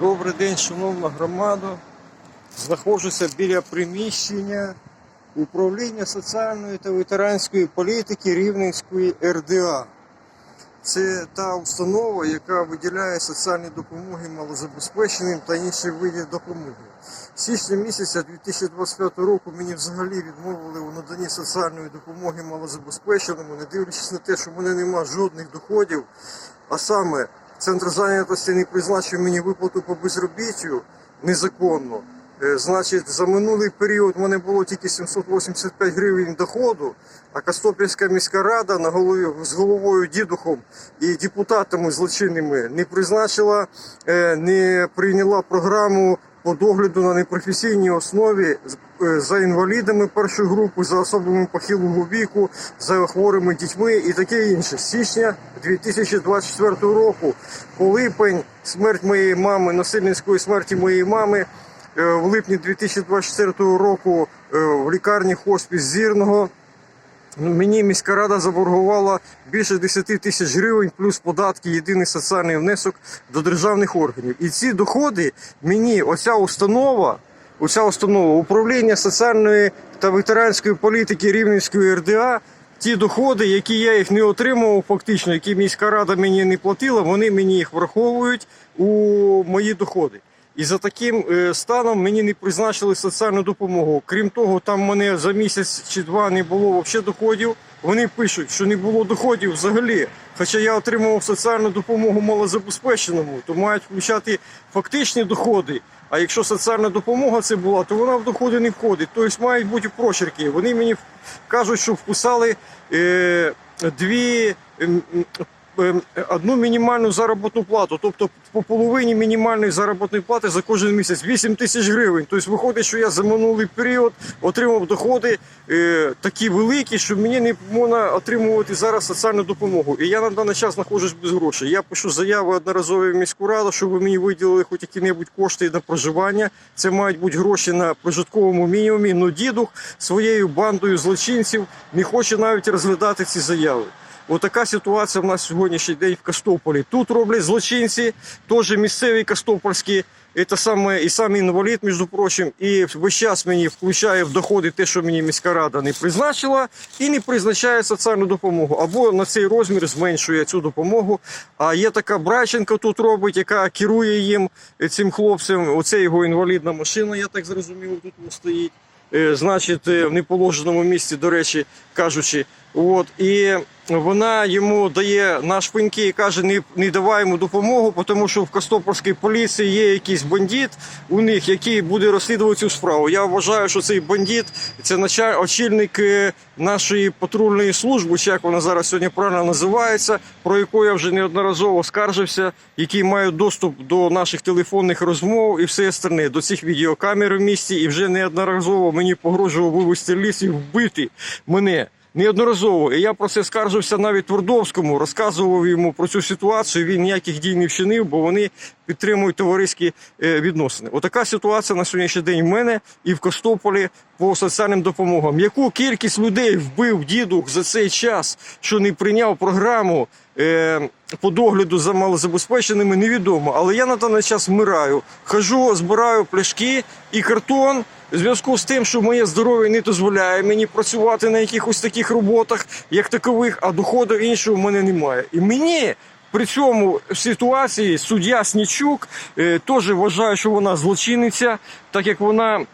Добрий день, шановна громада. Знаходжуся біля приміщення управління соціальної та ветеранської політики Рівненської РДА. Це та установа, яка виділяє соціальні допомоги малозабезпеченим та інші види допомоги. З січня місяця 2025 року мені взагалі відмовили у наданні соціальної допомоги малозабезпеченому, не дивлячись на те, що в мене немає жодних доходів, а саме центр зайнятості не призначив мені виплату по безробіттю незаконно. Е, Значить, за минулий період в мене було тільки 785 гривень доходу, а Костопільська міська рада на голові з головою дідухом і депутатами злочинними не призначила, е, не прийняла програму по догляду на непрофесійній основі е, за інвалідами першої групи, за особами похилого віку, за хворими дітьми і таке інше. З січня 2024 року, по липень, смерть моєї мами, насильницької смерті моєї мами. Е, В липні 2024 року е, в лікарні хоспіс зірного Мені міська рада заборгувала більше 10 тисяч гривень плюс податки, єдиний соціальний внесок до державних органів. І ці доходи мені оця установа, оця установа управління соціальної та ветеранської політики Рівненської РДА. Ті доходи, які я їх не отримував, фактично, які міська рада мені не платила, вони мені їх враховують у мої доходи. І за таким е, станом мені не призначили соціальну допомогу. Крім того, там мене за місяць чи два не було взагалі доходів. Вони пишуть, що не було доходів взагалі. Хоча я отримував соціальну допомогу малозабезпеченому, то мають включати фактичні доходи. А якщо соціальна допомога це була, то вона в доходи не входить. Тобто мають бути прочерки. Вони мені кажуть, що вписали е, дві. Ем, одну мінімальну заробітну плату, тобто по половині мінімальної заробітної плати за кожен місяць 8 тисяч гривень. Тобто виходить, що я за минулий період отримав доходи е, такі великі, що мені не можна отримувати зараз соціальну допомогу. І я на даний час знаходжусь без грошей. Я пишу заяви одноразові в міську раду, щоб мені виділили хоч які-небудь кошти на проживання. Це мають бути гроші на прожитковому мінімумі. Ну дідух своєю бандою злочинців не хоче навіть розглядати ці заяви. Отака ситуація в нас сьогоднішній день в Костополі. Тут роблять злочинці, теж місцеві костопольські, це саме і сам інвалід, між прочим, і весь час мені включає в доходи те, що мені міська рада не призначила, і не призначає соціальну допомогу. Або на цей розмір зменшує цю допомогу. А є така Брайченко тут робить, яка керує їм е, цим хлопцем. Оце його інвалідна машина, я так зрозумів, тут стоїть. Е, Значить, е, в неположеному місці, до речі, кажучи, от і вона йому дає на шпиньки і каже: не, не давай йому допомогу, тому що в Костопольській поліції є якийсь бандит у них, який буде розслідувати цю справу. Я вважаю, що цей бандит це началь, очільник е, нашої патрульної служби, чи як вона зараз сьогодні правильно називається, про яку я вже неодноразово скаржився, який має доступ до наших телефонних розмов і все остальне, до цих відеокамер в місті, і вже неодноразово мені погрожував вивезти ліс і вбити мене. Неодноразово. І я про це скаржився навіть Твердовському, розказував йому про цю ситуацію. Він ніяких дій не вчинив, бо вони підтримують товариські е, відносини. Отака ситуація на сьогоднішній день в мене і в Костополі по соціальним допомогам. Яку кількість людей вбив дідух за цей час, що не прийняв програму е, по догляду за малозабезпеченими, невідомо. Але я на даний час вмираю. Хожу, збираю пляшки і картон. В зв'язку з тим, що моє здоров'я не дозволяє мені працювати на якихось таких роботах, як такових, а доходу іншого в мене немає. І мені при цьому ситуації суддя Снічук е, теж вважає, що вона злочинниця, так як вона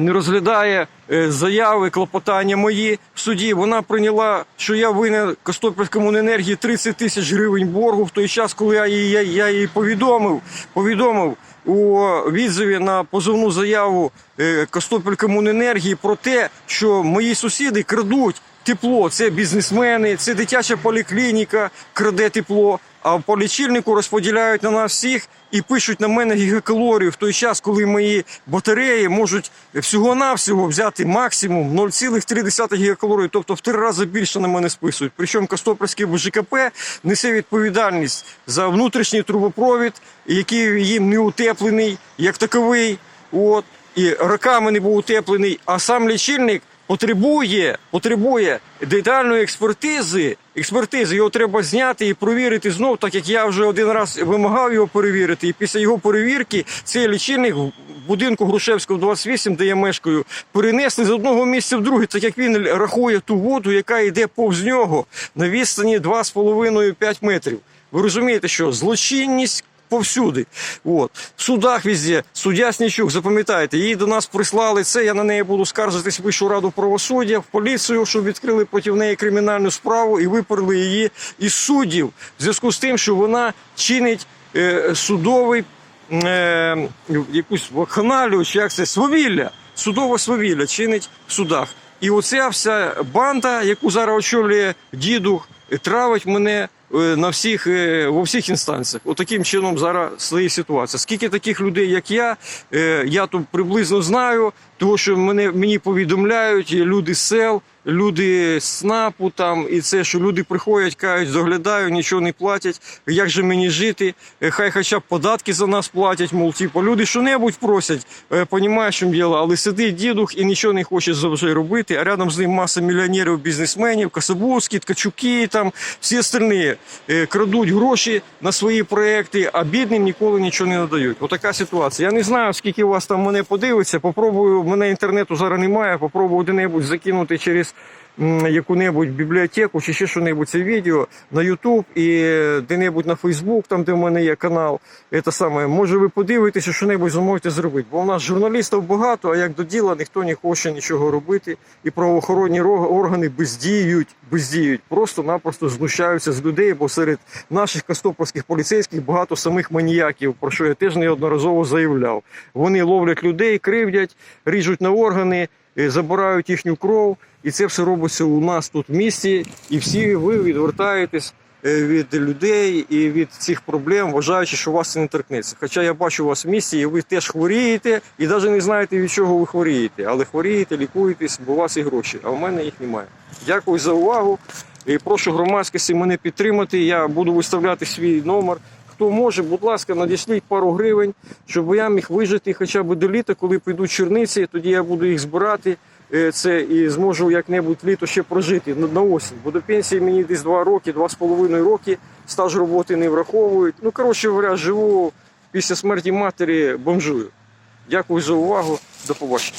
не розглядає е, заяви, клопотання мої в суді. Вона прийняла, що я винен Костопільському енергії 30 тисяч гривень боргу в той час, коли я її, я, я її повідомив, повідомив у відзиві на позовну заяву е, Костопількомуненергії про те, що мої сусіди крадуть тепло. Це бізнесмени, це дитяча поліклініка краде тепло. А по лічильнику розподіляють на нас всіх і пишуть на мене гігакалорію в той час, коли мої батареї можуть всього-навсього взяти максимум 0,3 гігакалорії, тобто в три рази більше на мене списують. Причому Костопільський БЖКП несе відповідальність за внутрішній трубопровід, який їм не утеплений як таковий. От і роками не був утеплений, а сам лічильник потребує, потребує детальної експертизи експертизи. Його треба зняти і провірити знов, так як я вже один раз вимагав його перевірити. І після його перевірки цей лічильник в будинку Грушевського 28, де я мешкаю, перенесли з одного місця в друге, так як він рахує ту воду, яка йде повз нього на відстані 2,5-5 метрів. Ви розумієте, що злочинність повсюди. От. В судах везде. Суддя Снічук, запам'ятайте, її до нас прислали це. Я на неї буду скаржитись в Вищу раду правосуддя, в поліцію, щоб відкрили проти неї кримінальну справу і виперли її із суддів в зв'язку з тим, що вона чинить е, судовий е, якусь вакханалію, чи як це свавілля, судове свавілля чинить в судах. І оця вся банда, яку зараз очолює дідух, травить мене на всіх, е, во всіх інстанціях. Отаким чином зараз стоїть ситуація. Скільки таких людей, як я, е, я тут приблизно знаю, тому що мене, мені повідомляють люди з сел, люди з СНАПу там, і це, що люди приходять, кажуть, доглядаю, нічого не платять. Як же мені жити? Е, Хай хоча б податки за нас платять, мов типу, люди що-небудь просять, е, понімаєш, що діло, але сидить дідух і нічого не хоче вже робити, а рядом з ним маса мільйонерів, бізнесменів, Касабовські, Ткачуки, там всі остальні е, крадуть гроші на свої проекти, а бідним ніколи нічого не надають. Отака ситуація. Я не знаю, скільки у вас там мене подивиться. Попробую, мене інтернету зараз немає. Попробую де-небудь закинути через яку-небудь бібліотеку чи ще що-небудь це відео на YouTube і де-небудь на Facebook, там де в мене є канал. Це саме, може ви подивитеся, що-небудь зможете зробити. Бо в нас журналістів багато, а як до діла ніхто не хоче нічого робити. І правоохоронні органи бездіють, бездіють, просто-напросто знущаються з людей, бо серед наших кастопольських поліцейських багато самих маніяків, про що я теж неодноразово заявляв. Вони ловлять людей, кривдять, ріжуть на органи, е, забирають їхню кров, і це все робиться у нас тут в місті. І всі ви відвертаєтесь е, від людей і від цих проблем, вважаючи, що вас це не торкнеться. Хоча я бачу вас в місті, і ви теж хворієте, і навіть не знаєте, від чого ви хворієте. Але хворієте, лікуєтесь, бо у вас і гроші, а в мене їх немає. Дякую за увагу. І прошу громадськості мене підтримати. Я буду виставляти свій номер. Хто може, будь ласка, надішліть пару гривень, щоб я міг вижити хоча б до літа, коли прийдуть черниці, тоді я буду їх збирати. Е, Це і зможу як-небудь літо ще прожити на, осінь. Бо до пенсії мені десь 2 роки, 2,5 роки, стаж роботи не враховують. Ну, коротше говоря, живу після смерті матері бомжую. Дякую за увагу. До побачення.